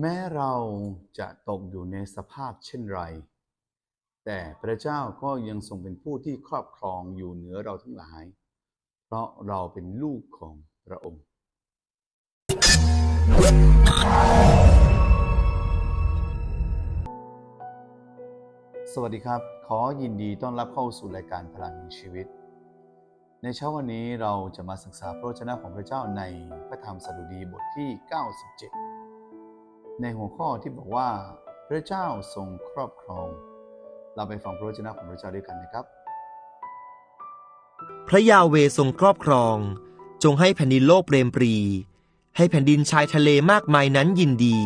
แม้เราจะตกอยู่ในสภาพเช่นไร แต่พระเจ้าก็ยังทรงเป็นผู้ที่ครอบครองอยู่เหนือเราทั้งหลาย เพราะเราเป็นลูกของพระองค์ สวัสดีครับ ขอยินดีต้อนรับเข้าสู่รายการพลังแห่งชีวิต ในเช้าวันนี้เราจะมาศึกษาพระวจนะของพระเจ้าในพระธรรมสดุดีบทที่ 97 ในหัวข้อที่บอกว่าพระเจ้าทรงครอบครอง เราไปฟังพระวจนะของพระเจ้าด้วยกันนะครับ พระยาเวทรงครอบครอง จงให้แผ่นดินโลกเปรมปรี ให้แผ่นดินชายทะเลมากมายนั้นยินดี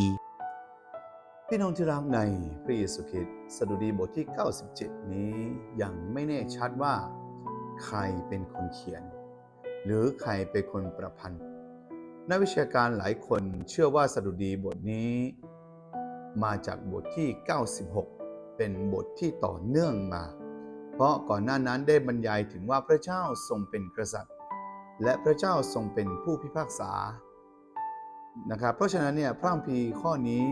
พี่น้องที่รักในพระเยซูคริสต์สดุดีบทที่ 97 นี้ยังไม่แน่ชัดว่า ใครเป็นคนเขียน หรือใครเป็นคนประพันธ์ นักวิชาการหลายคนเชื่อว่าสดุดีบทนี้ มาจากบทที่ 96 เป็นบทที่ต่อเนื่องมา เพราะก่อนหน้านั้นได้บรรยายถึงว่าพระเจ้าทรงเป็นกษัตริย์ และพระเจ้าทรงเป็นผู้พิพากษานะครับเพราะฉะนั้นเนี่ยพระคัมภีร์ข้อนี้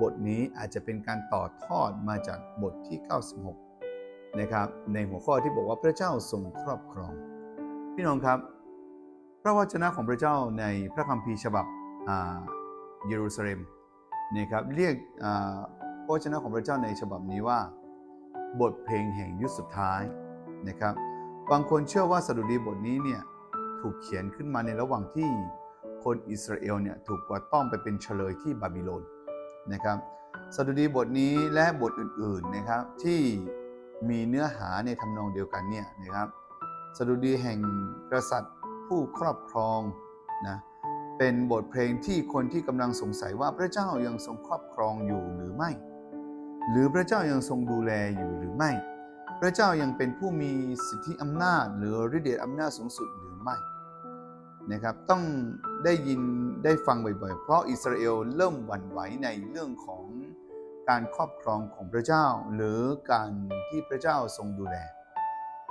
บทนี้อาจจะเป็นการต่อทอดมาจากบทที่ 96 นะครับในหัวข้อที่บอกว่าพระเจ้าทรงครอบครอง พี่น้องครับ พระวจนะของพระเจ้าในพระคัมภีร์ฉบับเยรูซาเล็มนะครับเรียกพระวจนะของพระเจ้าในฉบับนี้ว่า บทเพลงแห่งยุคสุดท้ายนะครับบางคนเชื่อว่าสดุดีบทนี้เนี่ยถูกเขียนขึ้นมาในระหว่างที่คนอิสราเอลเนี่ยถูกกวาดต้อนไปเป็นเฉลยที่บาบิโลนนะครับสดุดีบทนี้และบทอื่นๆนะครับที่มีเนื้อหาในทำนองเดียวกันเนี่ยนะครับสดุดีแห่งกษัตริย์ ผู้ครอบครองนะเป็นบทเพลงที่คนที่กำลังสงสัยว่าพระเจ้ายังทรงครอบครองอยู่หรือไม่ หรือพระเจ้ายังทรงดูแลอยู่หรือไม่ พระเจ้ายังเป็นผู้มีสิทธิอำนาจ หรือฤทธิเดชอำนาจสูงสุดหรือไม่นะครับต้องได้ยินได้ฟังบ่อยๆ เพราะอิสราเอลเริ่มหวั่นไหวในเรื่องของการครอบครองของพระเจ้า หรือการที่พระเจ้าทรงดูแล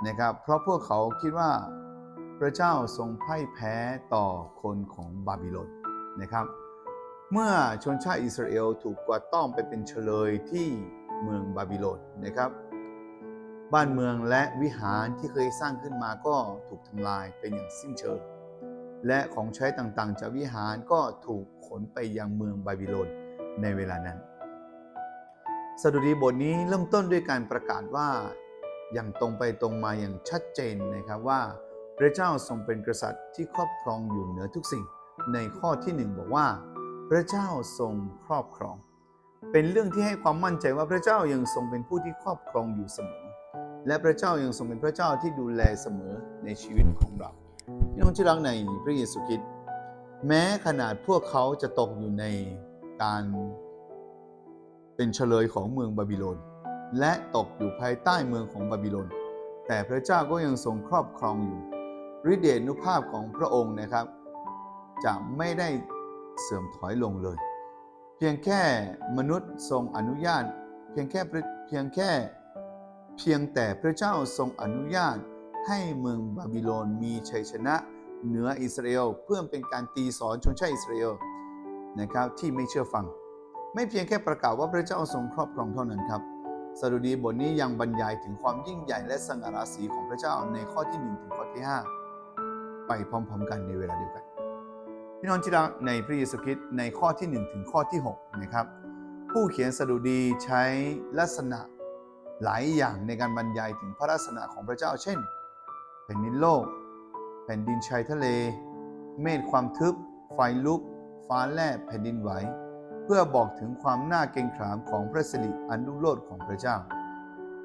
นะครับเพราะพวกเขาคิดว่า พระเจ้าทรงพ่ายแพ้ต่อคนของบาบิโลนนะครับ เมื่อชนชาติอิสราเอลถูกกวาดต้อนไปเป็นเฉลยที่เมืองบาบิโลนนะครับ บ้านเมืองและวิหารที่เคยสร้างขึ้นมาก็ถูกทำลายเป็นอย่างสิ้นเชิง และของใช้ต่างๆ จากวิหารก็ถูกขนไปยังเมืองบาบิโลนในเวลานั้นสดุดีบทนี้เริ่มต้นด้วยการประกาศว่าอย่างตรงไปตรงมาอย่างชัดเจนนะครับว่า พระเจ้าทรงเป็นกษัตริย์ที่ครอบครองอยู่เหนือทุกสิ่ง ในข้อที่หนึ่งบอกว่า พระเจ้าทรงครอบครอง เป็นเรื่องที่ให้ความมั่นใจว่าพระเจ้ายังทรงเป็นผู้ที่ครอบครองอยู่เสมอ และพระเจ้ายังทรงเป็นพระเจ้าที่ดูแลเสมอในชีวิตของเราพี่น้องที่รักในพระเยซูคริสต์แม้ขนาดพวกเขาจะตกอยู่ในการเป็นเฉลยของเมืองบาบิโลนและตกอยู่ภายใต้เมืองของบาบิโลนแต่พระเจ้าก็ยังทรงครอบครองอยู่ ฤทธิเดชนุภาพของพระองค์นะครับ จะไม่ได้เสื่อมถอยลงเลย เพียงแค่มนุษย์ทรงอนุญาต เพียงแค่เพียงแค่เพียงแต่พระเจ้าทรงอนุญาตให้เมืองบาบิโลนมีชัยชนะเหนืออิสราเอลเพื่อเป็นการตีสอนชนชาติอิสราเอลนะครับที่ไม่เชื่อฟัง ไม่เพียงแค่ประกาศว่าพระเจ้าทรงครอบครองเท่านั้นครับสดุดีบทนี้ยังบรรยายถึงความยิ่งใหญ่และสง่าราศีของพระเจ้าในข้อที่ 1 ถึงข้อที่ 5 ไปพร้อม ๆ กันในเวลาเดียวกัน พี่น้องที่รักในพระเยซูคริสต์ในข้อที่ 1 ถึงข้อที่ 6 นะครับ ผู้เขียนสดุดีใช้ลักษณะหลายอย่างในการบรรยายถึงพระลักษณะของพระเจ้า เช่น แผ่นดินโลก แผ่นดินชายทะเล เมฆความทึบ ไฟลุก ฟ้าแลบแผ่นดินไหว เพื่อบอกถึงความน่าเกรงขามของพระสิริอันรุ่งโรจน์ของพระเจ้า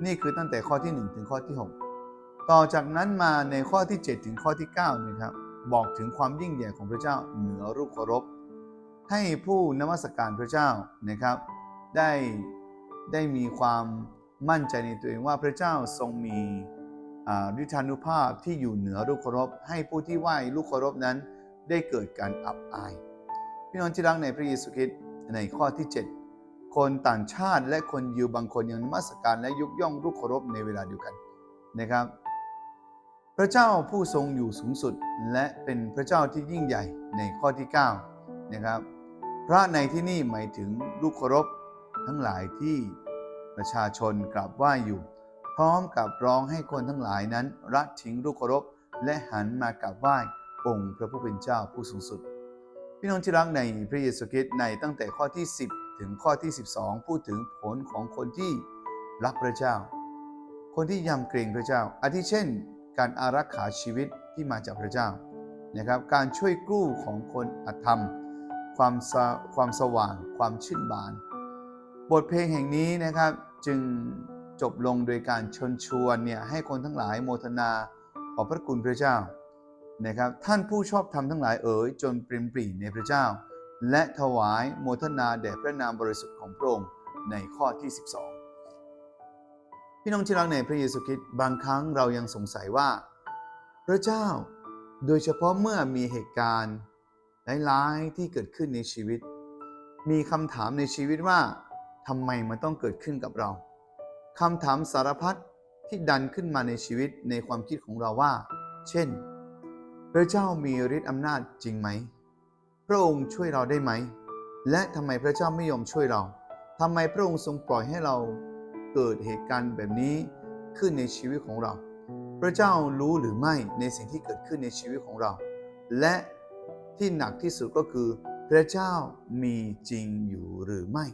นี่คือตั้งแต่ข้อที่ 1 ถึงข้อที่ 6 ต่อจากนั้นมาในข้อที่ 7 ถึงข้อที่9นะครับบอกถึงความยิ่งใหญ่ของพระเจ้าเหนือรูปเคารพ ให้ผู้นมัสการพระเจ้านะครับได้ได้มีความมั่นใจในตัวเองว่าพระเจ้าทรงมีฤทธานุภาพที่อยู่เหนือรูปเคารพ ให้ผู้ที่ไหว้รูปเคารพนั้นได้เกิดการอับอาย พี่น้องที่รักในพระเยซูคริสต์ในข้อที่ 7 คนต่างชาติและคนยิวบางคนยังนมัสการและยกย่องรูปเคารพในเวลาเดียวกันนะครับ พระเจ้าผู้ทรงอยู่สูงสุดและเป็นพระเจ้าที่ยิ่งใหญ่ในข้อที่ 9 นะครับ พระในที่นี่หมายถึงลูกเคารพทั้งหลายที่ประชาชนกราบไหว้อยู่ พร้อมกับร้องให้คนทั้งหลายนั้นละทิ้งลูกเคารพและหันมากราบไหว้องค์พระผู้เป็นเจ้าผู้สูงสุด พี่น้องที่รักในพระเยซูคริสต์ในตั้งแต่ข้อที่ 10 ถึงข้อที่ 12 พูดถึงผลของคนที่รักพระเจ้า คนที่ยำเกรงพระเจ้า อาทิเช่น การอารักขาชีวิตที่มาจากพระเจ้านะครับการช่วยกู้ของคนอธรรม ความความสว่าง ความชื่นบาน บทเพลงแห่งนี้นะครับจึงจบลงโดยการชนชวนเนี่ยให้คนทั้งหลายโมทนาขอบพระคุณพระเจ้านะครับท่านผู้ชอบธรรมทั้งหลายเอ๋ยจนปริมปรีในพระเจ้า และถวายโมทนาแด่พระนามบริสุทธิ์ของพระองค์ในข้อที่ 12 พี่น้องที่รักในพระเยซูคริสต์บางครั้งเรายังสงสัยว่า พระเจ้าโดยเฉพาะเมื่อมีเหตุการณ์ร้ายๆที่เกิดขึ้นในชีวิต มีคำถามในชีวิตว่าทำไมมันต้องเกิดขึ้นกับเราคำถามสารพัดที่ดันขึ้นมาในชีวิตในความคิดของเราว่า เช่น พระเจ้ามีฤทธิ์อำนาจจริงไหม พระองค์ช่วยเราได้ไหม และทำไมพระเจ้าไม่ยอมช่วยเราทำไมพระองค์ทรงปล่อยให้เรา เกิดเหตุการณ์แบบนี้ขึ้นในชีวิตของเรา พระเจ้ารู้หรือไม่ในสิ่งที่เกิดขึ้นในชีวิตของเรา และที่หนักที่สุดก็คือ พระเจ้ามีจริงอยู่หรือไม่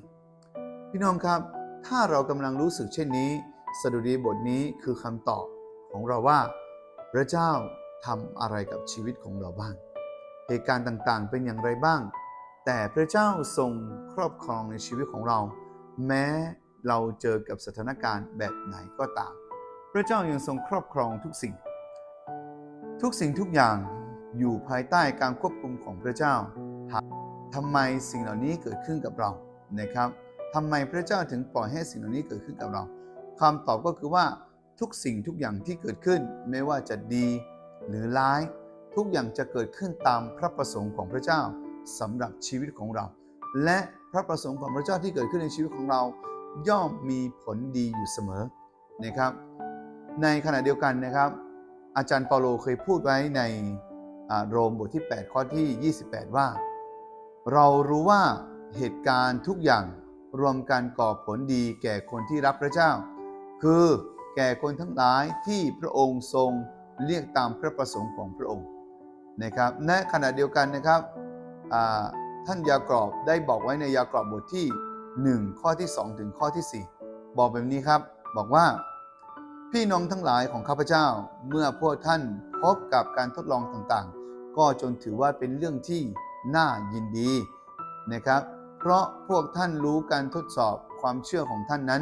พี่น้องครับ ถ้าเรากำลังรู้สึกเช่นนี้ สดุดีบทนี้คือคำตอบของเราว่า พระเจ้าทำอะไรกับชีวิตของเราบ้าง เหตุการณ์ต่างๆ เป็นอย่างไรบ้าง แต่พระเจ้าทรงครอบครองในชีวิตของเรา แม้ เราเจอกับสถานการณ์แบบไหนก็ตาม พระเจ้ายังทรงครอบครองทุกสิ่ง ทุกสิ่งทุกอย่างอยู่ภายใต้การควบคุมของพระเจ้าทำไมสิ่งเหล่านี้เกิดขึ้นกับเรานะครับทำไมพระเจ้าถึงปล่อยให้สิ่งเหล่านี้เกิดขึ้นกับเราคำตอบก็คือว่าทุกสิ่งทุกอย่างที่เกิดขึ้น ไม่ว่าจะดีหรือร้าย ทุกอย่างจะเกิดขึ้นตามพระประสงค์ของพระเจ้าสำหรับชีวิตของเรา และพระประสงค์ของพระเจ้าที่เกิดขึ้นในชีวิตของเรา ย่อมมีผลดีอยู่เสมอนะครับ ในขณะเดียวกันนะครับ อาจารย์เปาโลเคยพูดไว้ในโรมบทที่ 8 ข้อที่ 28 ว่า เรารู้ว่าเหตุการณ์ทุกอย่างรวมกันก่อผลดีแก่คนที่รักพระเจ้า คือแก่คนทั้งหลายที่พระองค์ทรงเรียกตามพระประสงค์ของพระองค์นะครับในขณะเดียวกันนะครับท่านยากอบได้บอกไว้ในยากอบบทที่ 1 ข้อที่ 2 ถึงข้อที่ 4 บอกแบบนี้ครับ บอกว่า พี่น้องทั้งหลายของข้าพเจ้าเมื่อพวกท่านพบกับการทดลองต่างๆ ก็จนถือว่าเป็นเรื่องที่น่ายินดีนะครับ เพราะพวกท่านรู้การทดสอบความเชื่อของท่านนั้น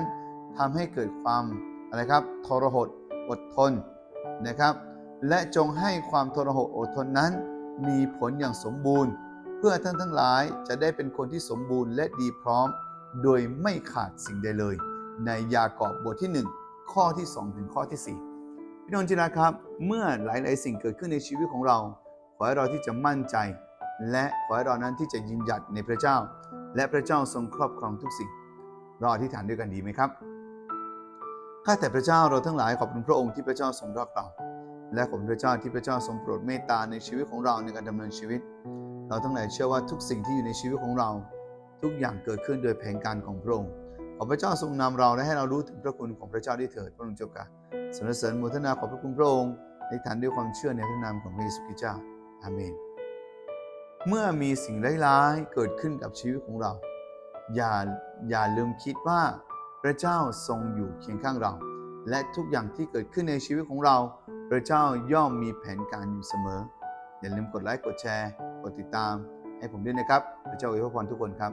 ทำให้เกิดความอะไรครับทรหดอดทนนะครับ และจงให้ความทรหดอดทนนั้น มีผลอย่างสมบูรณ์ เพื่อท่านทั้งหลายจะได้เป็นคนที่สมบูรณ์และดีพร้อม โดยไม่ขาดสิ่งใดเลย ในยากอบบทที่ 1 ข้อที่ 2 ถึงข้อที่ 4 พี่น้องจินะครับ เมื่อหลาย ๆ สิ่งเกิดขึ้นในชีวิตของเรา ขอให้เราที่จะมั่นใจ และขอให้เรานั้นที่จะยืนหยัดในพระเจ้า และพระเจ้าทรงครอบครองทุกสิ่ง เราอธิษฐานด้วยกันดีไหมครับข้าแต่พระเจ้าเราทั้งหลายขอบคุณพระองค์ที่พระเจ้าทรงรักเราและขอบพระเจ้าที่พระเจ้าทรงโปรดเมตตาในชีวิตของเราในการดำเนินชีวิต เราทั้งหลายเชื่อว่าทุกสิ่งที่อยู่ในชีวิตของเรา ทุกอย่างเกิดขึ้นโดยแผนการของพระองค์ขอพระเจ้าทรงนำเราและให้เรารู้ถึงพระคุณของพระเจ้าได้เถิดพระองค์เจ้าค่ะสรรเสริญโมทนาขอบพระคุณพระองค์ในฐานด้วยความเชื่อในพระนามของพระเยซูคริสต์เจ้าอาเมน เมื่อมีสิ่งร้ายๆเกิดขึ้นกับชีวิตของเรา อย่าอย่าลืมคิดว่าพระเจ้าทรงอยู่เคียงข้างเรา และทุกอย่างที่เกิดขึ้นในชีวิตของเรา พระเจ้าย่อมมีแผนการอยู่เสมอ อย่าลืมกดไลค์กดแชร์ กดติดตาม ให้ผมด้วยนะครับ พระเจ้าอวยพรทุกคนครับ